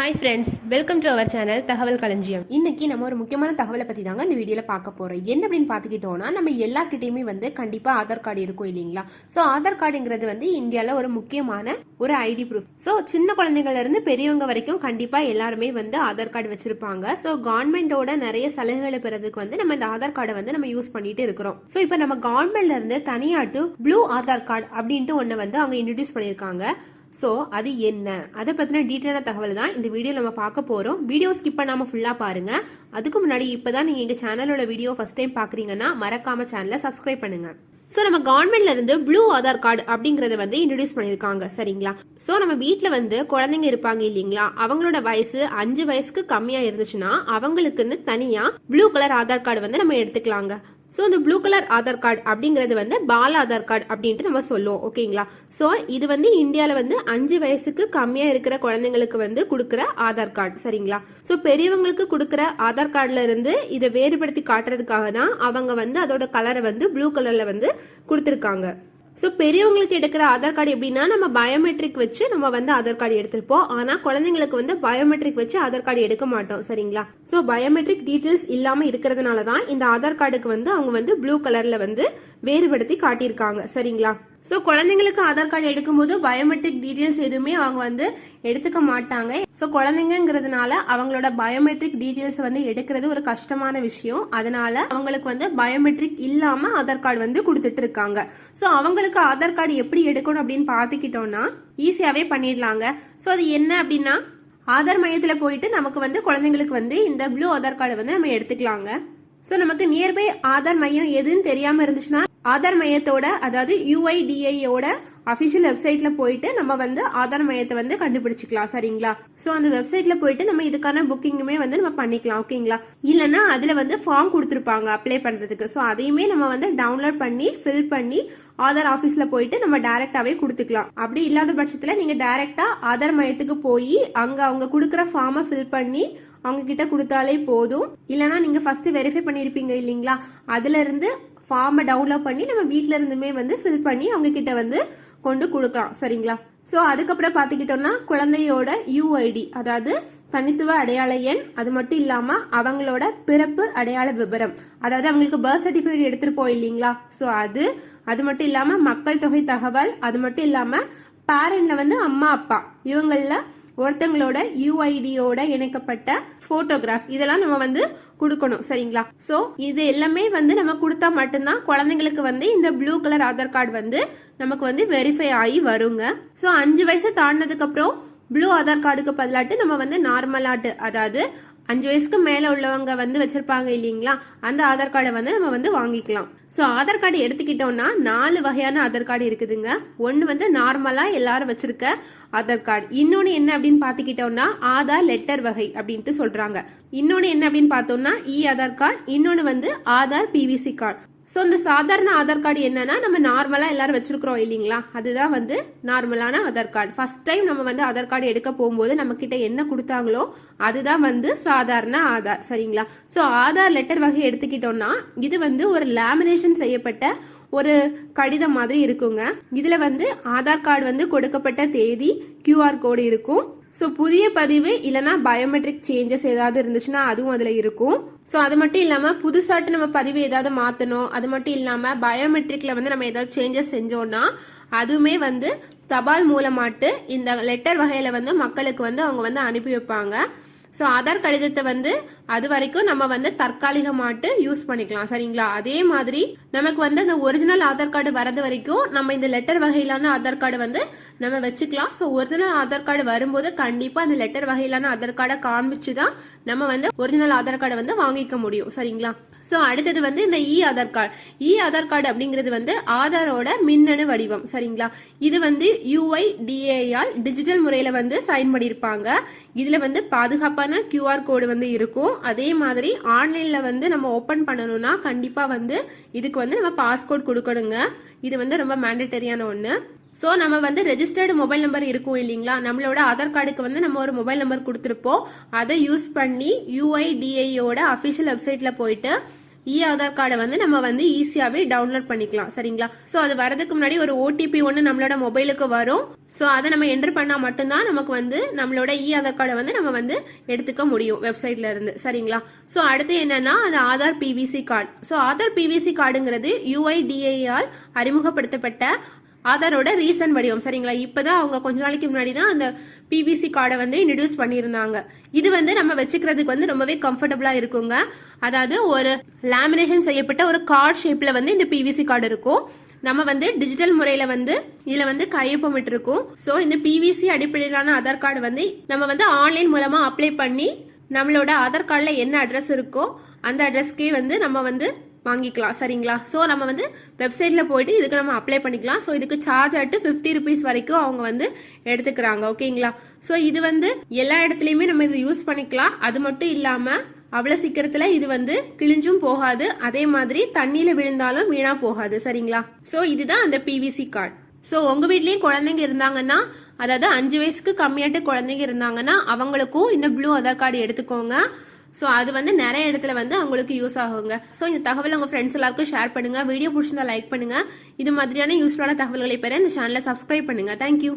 Hi friends welcome to our channel Thagaval Kalanjiyam இன்னைக்கு நம்ம ஒரு முக்கியமான தகவலை பற்றி தாங்க இந்த வீடியோவில் பார்க்க போகிறோம் என்ன அப்படின்னு பார்த்துக்கிட்டோம்னா நம்ம எல்லாருக்கிட்டையுமே வந்து கண்டிப்பாக ஆதார் கார்டு இருக்கும் இல்லைங்களா? ஸோ ஆதார் கார்டுங்கிறது வந்து இந்தியாவில் ஒரு முக்கியமான ஒரு ஐடி ப்ரூஃப் ஸோ சின்ன குழந்தைங்கள்ல இருந்து பெரியவங்க வரைக்கும் கண்டிப்பாக எல்லாருமே வந்து ஆதார் கார்டு வச்சிருப்பாங்க. ஸோ கவர்மெண்டோட நிறைய சலுகைகளை பெறதுக்கு வந்து நம்ம இந்த ஆதார் கார்டை வந்து நம்ம யூஸ் பண்ணிட்டு இருக்கிறோம். ஸோ இப்போ நம்ம கவர்மெண்ட்லேருந்து தனியாட்டு ப்ளூ ஆதார் கார்டு அப்படின்ட்டு ஒன்று வந்து அவங்க இன்ட்ரடியூஸ் பண்ணியிருக்காங்க. ஸோ அது என்ன? அதை பற்றின டீட்டெயிலான தகவல் தான் இந்த வீடியோ நம்ம பார்க்க போகிறோம் வீடியோ ஸ்கிப் பண்ணாமல் ஃபுல்லாக பாருங்கள் அதுக்கு முன்னாடி இப்போ தான் நீங்கள் எங்கள் சேனலோட வீடியோ ஃபஸ்ட் டைம் பார்க்குறீங்கன்னா மறக்காம சேனலை சப்ஸ்கிரைப் பண்ணுங்க. ஸோ நம்ம கவர்மெண்ட்ல இருந்து ப்ளூ ஆதார் கார்டு அப்படிங்கறத வந்து இன்ட்ரடியூஸ் பண்ணியிருக்காங்க சரிங்களா? ஸோ நம்ம வீட்டில் வந்து குழந்தைங்க இருப்பாங்க இல்லைங்களா? அவங்களோட வயசு அஞ்சு வயசுக்கு கம்மியாக இருந்துச்சுன்னா அவங்களுக்குன்னு தனியாக ப்ளூ கலர் ஆதார் கார்டு வந்து நம்ம எடுத்துக்கலாங்க. ஸோ இந்த ப்ளூ கலர் ஆதார் கார்டு அப்படிங்கிறது வந்து பால் ஆதார் கார்டு அப்படின்ட்டு நம்ம சொல்லுவோம் ஓகேங்களா? ஸோ இது வந்து இந்தியாவில் வந்து அஞ்சு வயசுக்கு கம்மியாக இருக்கிற குழந்தைங்களுக்கு வந்து கொடுக்குற ஆதார் கார்டு சரிங்களா? ஸோ பெரியவங்களுக்கு கொடுக்குற ஆதார் கார்டில் இருந்து இதை வேறுபடுத்தி காட்டுறதுக்காக தான் அவங்க வந்து அதோட கலரை வந்து ப்ளூ கலரில் வந்து கொடுத்துருக்காங்க. ஸோ பெரியவங்களுக்கு எடுக்கிற ஆதார் கார்டு எப்படின்னா நம்ம பயோமெட்ரிக் வச்சு நம்ம வந்து ஆதார் கார்டு எடுத்திருப்போம். ஆனால் குழந்தைங்களுக்கு வந்து பயோமெட்ரிக் வச்சு ஆதார் கார்டு எடுக்க மாட்டோம் சரிங்களா? ஸோ பயோமெட்ரிக் டீட்டெயில்ஸ் இல்லாமல் இருக்கிறதுனால தான் இந்த ஆதார் கார்டுக்கு வந்து அவங்க வந்து ப்ளூ கலரில் வந்து வேறுபடுத்தி காட்டியிருக்காங்க சரிங்களா? ஸோ குழந்தைங்களுக்கு ஆதார் கார்டு எடுக்கும்போது பயோமெட்ரிக் டீட்டெயில்ஸ் எதுவுமே அவங்க வந்து எடுத்துக்க மாட்டாங்க. ஸோ குழந்தைங்கிறதுனால அவங்களோட பயோமெட்ரிக் டீட்டெயில்ஸ் வந்து எடுக்கிறது ஒரு கஷ்டமான விஷயம். அதனால அவங்களுக்கு வந்து பயோமெட்ரிக் இல்லாமல் ஆதார் கார்டு வந்து கொடுத்துட்டு இருக்காங்க. ஸோ அவங்களுக்கு ஆதார் கார்டு எப்படி எடுக்கணும் அப்படின்னு பார்த்துக்கிட்டோம்னா ஈஸியாகவே பண்ணிடலாங்க. ஸோ அது என்ன அப்படின்னா ஆதார் மையத்தில் போயிட்டு நமக்கு வந்து குழந்தைங்களுக்கு வந்து இந்த ப்ளூ ஆதார் கார்டு வந்து நம்ம எடுத்துக்கலாங்க. ஸோ நமக்கு நியர்பை ஆதார் மையம் எதுன்னு தெரியாமல் இருந்துச்சுன்னா ஆதார் மையத்தோட அதாவது யூஐடிஐயோட அஃபிஷியல் வெப்சைட்ல போயிட்டு நம்ம வந்து ஆதார் மையத்தை வந்து கண்டுபிடிச்சிக்கலாம் சரிங்களா? ஸோ அந்த வெப்சைட்ல போயிட்டு நம்ம இதுக்கான புக்கிங்குமே வந்து நம்ம பண்ணிக்கலாம் ஓகேங்களா? இல்லைன்னா அதுல வந்து ஃபார்ம் கொடுத்துருப்பாங்க அப்ளை பண்றதுக்கு. ஸோ அதையுமே நம்ம வந்து டவுன்லோட் பண்ணி ஃபில் பண்ணி ஆதார் ஆஃபீஸ்ல போயிட்டு நம்ம டைரக்டாவே கொடுத்துக்கலாம். அப்படி இல்லாத பட்சத்துல நீங்க டைரக்டா ஆதார் மையத்துக்கு போய் அங்க அவங்க கொடுக்குற ஃபார்மை ஃபில் பண்ணி அவங்க கிட்ட கொடுத்தாலே போதும். இல்லைன்னா நீங்க ஃபர்ஸ்ட் வெரிஃபை பண்ணிருப்பீங்க இல்லைங்களா? அதுல இருந்து ஃபார்மை டவுன்லோட் பண்ணி நம்ம வீட்டில் இருந்துமே வந்து ஃபில் பண்ணி அவங்க கிட்ட வந்து கொண்டு கொடுக்கலாம். சரிங்களா? ஸோ அதுக்கப்புறம் பார்த்துக்கிட்டோம்னா குழந்தையோட யூஐடி அதாவது தனித்துவ அடையாள எண் அது மட்டும் இல்லாமல் அவங்களோட பிறப்பு அடையாள விவரம் அதாவது அவங்களுக்கு பர்த் சர்டிஃபிகேட் எடுத்துருப்போம் இல்லைங்களா? ஸோ அது அது மட்டும் இல்லாமல் மக்கள் தொகை தகவல் அது மட்டும் இல்லாமல் பேரண்ட்ல வந்து அம்மா அப்பா இவங்களில் ஒருத்தங்களோட யூஐடியோட இணைக்கப்பட்ட ஃபோட்டோகிராஃப் இதெல்லாம் நம்ம வந்து கொடுக்கணும் சரிங்களா? ஸோ இது எல்லாமே வந்து நம்ம கொடுத்தா மட்டும்தான் குழந்தைங்களுக்கு வந்து இந்த ப்ளூ கலர் ஆதார் கார்டு வந்து நமக்கு வந்து வெரிஃபை ஆகி வருங்க. ஸோ அஞ்சு வயசு தாண்டினதுக்கு அப்புறம் ப்ளூ ஆதார் கார்டுக்கு பதிலாட்டு நம்ம வந்து நார்மலாட்டு அதாவது அஞ்சு வயசுக்கு மேலே உள்ளவங்க வந்து வச்சிருப்பாங்க இல்லைங்களா? அந்த ஆதார் கார்டை வந்து நம்ம வந்து வாங்கிக்கலாம். ஸோ ஆதார் கார்டு எடுத்துக்கிட்டோம்னா நாலு வகையான ஆதார் கார்டு இருக்குதுங்க. ஒன்று வந்து நார்மலாக எல்லாரும் வச்சிருக்க ஆதார் கார்டு. இன்னொன்று என்ன அப்படின்னு பார்த்துக்கிட்டோம்னா ஆதார் லெட்டர் வகை அப்படின்ட்டு சொல்கிறாங்க இன்னொன்று என்ன அப்படின்னு பார்த்தோம்னா இ ஆதார் கார்டு இன்னொன்று வந்து ஆதார் பிவிசி கார்டு ஸோ இந்த சாதாரண ஆதார் கார்டு என்னன்னா நம்ம நார்மலாக எல்லாரும் வச்சிருக்கிறோம் இல்லைங்களா? அதுதான் வந்து நார்மலான ஆதார் கார்டு ஃபர்ஸ்ட் டைம் நம்ம வந்து ஆதார் கார்டு எடுக்க போகும்போது நம்ம கிட்ட என்ன கொடுத்தாங்களோ அதுதான் வந்து சாதாரண ஆதார். சரிங்களா? ஸோ ஆதார் லெட்டர் வகை எடுத்துக்கிட்டோம்னா இது வந்து ஒரு லேமினேஷன் செய்யப்பட்ட ஒரு கடிதம் மாதிரி இருக்குங்க. இதுல வந்து ஆதார் கார்டு வந்து கொடுக்கப்பட்ட தேதி கியூஆர் கோடு இருக்கும். ஸோ புதிய பதிவு இல்லைனா பயோமெட்ரிக் சேஞ்சஸ் ஏதாவது இருந்துச்சுன்னா அதுவும் அதில் இருக்கும். ஸோ அது மட்டும் இல்லாமல் புதுசாட்டு நம்ம பதிவு ஏதாவது மாற்றணும் அது மட்டும் இல்லாமல் பயோமெட்ரிக்கில் வந்து நம்ம ஏதாவது சேஞ்சஸ் செஞ்சோம்னா அதுவுமே வந்து தபால் மூலமாட்டு இந்த லெட்டர் வகையில் வந்து மக்களுக்கு வந்து அவங்க வந்து அனுப்பி வைப்பாங்க. ஸோ ஆதார் கடிதத்தை வந்து அது வரைக்கும் நம்ம வந்து தற்காலிக மாட்டு யூஸ் பண்ணிக்கலாம் சரிங்களா? அதே மாதிரி நமக்கு வந்து அந்த ஒரிஜினல் ஆதார் கார்டு வரது வரைக்கும் நம்ம இந்த லெட்டர் வகையிலான ஆதார் கார்டு வந்து நம்ம வச்சுக்கலாம். ஸோ ஒரிஜினல் ஆதார் கார்டு வரும்போது கண்டிப்பாக அந்த லெட்டர் வகையிலான ஆதார் கார்டை காமிச்சு தான் நம்ம வந்து ஒரிஜினல் ஆதார் கார்டை வந்து வாங்கிக்க முடியும் சரிங்களா? ஸோ அடுத்தது வந்து இந்த E Aadhaar card E Aadhaar card அப்படிங்கிறது வந்து ஆதாரோட மின்னணு வடிவம் சரிங்களா? இது வந்து யூஐடிஏஆல் டிஜிட்டல் முறையில் வந்து சைன் பண்ணியிருப்பாங்க. இதில் வந்து பாதுகாப்பான கியூஆர் கோடு வந்து இருக்கும். அதே மாதிரி ஆன்லைனில் வந்து நம்ம ஓப்பன் பண்ணணும்னா கண்டிப்பாக வந்து இதுக்கு வந்து நம்ம பாஸ்கோட் கொடுக்கணுங்க. இது வந்து ரொம்ப மேண்டட்டரியான ஒன்று ஸோ நம்ம வந்து ரெஜிஸ்டர்டு மொபைல் நம்பர் இருக்கும் இல்லைங்களா? நம்மளோட ஆதார் கார்டுக்கு வந்து நம்ம ஒரு மொபைல் நம்பர் கொடுத்துருப்போம். அதை யூஸ் பண்ணி யூஐடிஐயோட அஃபிஷியல் வெப்சைட்டில் போயிட்டு இ ஆதார் கார்டை வந்து நம்ம வந்து ஈஸியாகவே டவுன்லோட் பண்ணிக்கலாம் சரிங்களா? ஸோ அது வரதுக்கு முன்னாடி ஒரு ஓடிபி ஒன்று நம்மளோட மொபைலுக்கு வரும். ஸோ அதை நம்ம என்டர் பண்ணால் மட்டும்தான் நமக்கு வந்து நம்மளோட இ ஆதார் கார்டை வந்து நம்ம வந்து எடுத்துக்க முடியும் வெப்சைட்ல இருந்து சரிங்களா? ஸோ அடுத்து என்னன்னா அது Aadhaar PVC card. So Aadhaar PVC கார்டுங்கிறது யூஐடிஏஆல் அறிமுகப்படுத்தப்பட்ட ஆதாரோட ரீசன் வடிவம். சரிங்களா? இப்போதான் அவங்க கொஞ்ச நாளைக்கு முன்னாடி தான் அந்த பிவிசி கார்டை வந்து இன்ட்ரடியூஸ் பண்ணியிருந்தாங்க. இது வந்து நம்ம வச்சுக்கிறதுக்கு வந்து ரொம்பவே கம்ஃபர்டபுளாக இருக்குங்க. அதாவது ஒரு லேமினேஷன் செய்யப்பட்ட ஒரு கார்டு ஷேப்பில் வந்து இந்த பிவிசி கார்டு இருக்கும். நம்ம வந்து டிஜிட்டல் முறையில வந்து இதுல வந்து கையொப்பமிட்டு இருக்கும் ஸோ இந்த பிவிசி அடிப்படையிலான ஆதார் கார்டு வந்து நம்ம வந்து ஆன்லைன் மூலமா அப்ளை பண்ணி நம்மளோட ஆதார் கார்டில் என்ன அட்ரஸ் இருக்கோ அந்த அட்ரஸ்க்கே வந்து நம்ம வந்து வாங்கிக்கலாம் சரிங்களா? ஸோ நம்ம வந்து வெப்சைட்டில் போயிட்டு இதுக்கு நம்ம அப்ளை பண்ணிக்கலாம். ஸோ இதுக்கு சார்ஜ் ஆட்டு ஃபிஃப்டி ருபீஸ் வரைக்கும் அவங்க வந்து எடுத்துக்கிறாங்க ஓகேங்களா ஸோ இது வந்து எல்லா இடத்துலையுமே நம்ம இது யூஸ் பண்ணிக்கலாம். அது மட்டும் இல்லாமல் அவ்வளோ சீக்கிரத்தில் இது வந்து கிழிஞ்சும் போகாது. அதே மாதிரி தண்ணியில் விழுந்தாலும் வீணாக போகாது சரிங்களா? ஸோ இதுதான் அந்த பிவிசி கார்டு ஸோ உங்கள் வீட்லேயும் குழந்தைங்க இருந்தாங்கன்னா அதாவது அஞ்சு வயசுக்கு கம்மியாட்டு குழந்தைங்க இருந்தாங்கன்னா அவங்களுக்கும் இந்த ப்ளூ ஆதார் கார்டு எடுத்துக்கோங்க. ஸோ அது வந்து நிறைய இடத்துல வந்து அவங்களுக்கு யூஸ் ஆகுங்க. ஸோ இந்த தகவல் உங்கள் ஃப்ரெண்ட்ஸ் எல்லாருக்கும் ஷேர் பண்ணுங்கள் வீடியோ பிடிச்சிருந்தா லைக் பண்ணுங்கள் இது மாதிரியான யூஸ்ஃபுல்லான தகவல்களை பெற இந்த சேனலை சப்ஸ்கிரைப் பண்ணுங்க. தேங்க்யூ